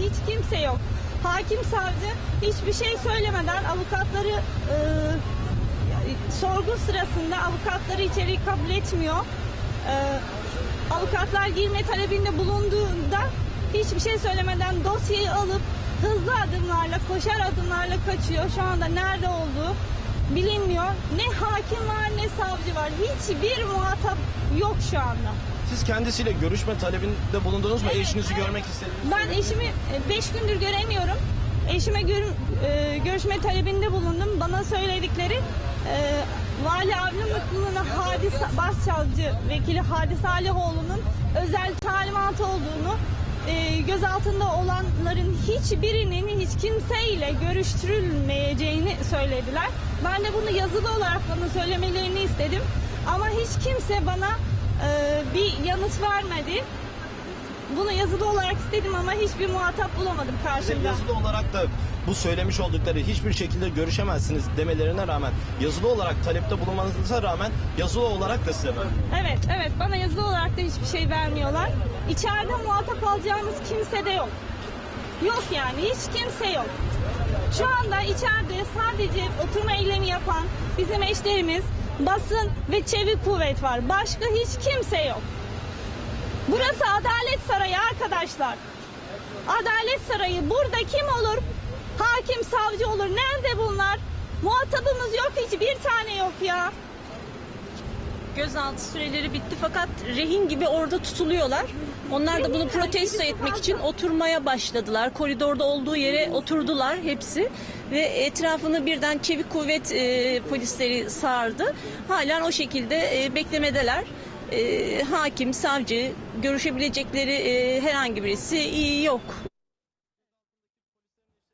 hiç kimse yok. Hakim savcı hiçbir şey söylemeden avukatları e, sorgu sırasında avukatları içeri kabul etmiyor. E, avukatlar girme talebinde bulunduğunda hiçbir şey söylemeden dosyayı alıp hızlı adımlarla, koşar adımlarla kaçıyor. Şu anda nerede olduğu bilinmiyor. Ne hakim var ne savcı var. Hiçbir muhatap yok şu anda. Siz kendisiyle görüşme talebinde bulundunuz mu? Evet, Eşinizi evet. görmek istediniz. Ben eşimi 5 gündür göremiyorum. Eşime gör- e, görüşme talebinde bulundum. Bana söyledikleri e, Vali Mutlu'nun Hadis Başsavcı Vekili Hadis Alihoğlu'nun özel talimatı olduğunu e, gözaltında olanların hiçbirinin hiç kimseyle görüştürülmeyeceğini söylediler. Ben de bunu yazılı olarak bana söylemelerini istedim. Ama hiç kimse bana e, bir yanıt vermedi. Bunu yazılı olarak istedim ama hiçbir muhatap bulamadım Size karşımda. yazılı olarak da bu söylemiş oldukları hiçbir şekilde görüşemezsiniz demelerine rağmen yazılı olarak talepte bulunmanıza rağmen yazılı olarak da size vermiyor. Evet, evet. Bana yazılı olarak da hiçbir şey vermiyorlar. İçeride muhatap alacağımız kimse de yok. Yok yani, hiç kimse yok. Şu anda içeride sadece oturma eylemi yapan bizim eşlerimiz, basın ve çevik kuvvet var. Başka hiç kimse yok. Burası Adalet Sarayı arkadaşlar. Adalet Sarayı. Burada kim olur? Hakim, savcı olur. Nerede bunlar? Muhatabımız yok hiç bir tane yok ya. Gözaltı süreleri bitti fakat rehin gibi orada tutuluyorlar. Onlar da bunu protesto etmek için oturmaya başladılar. Koridorda olduğu yere oturdular hepsi ve etrafını birden çevik kuvvet e, polisleri sardı. Halen o şekilde e, beklemedeler. E, hakim, savcı görüşebilecekleri e, herhangi birisi yok.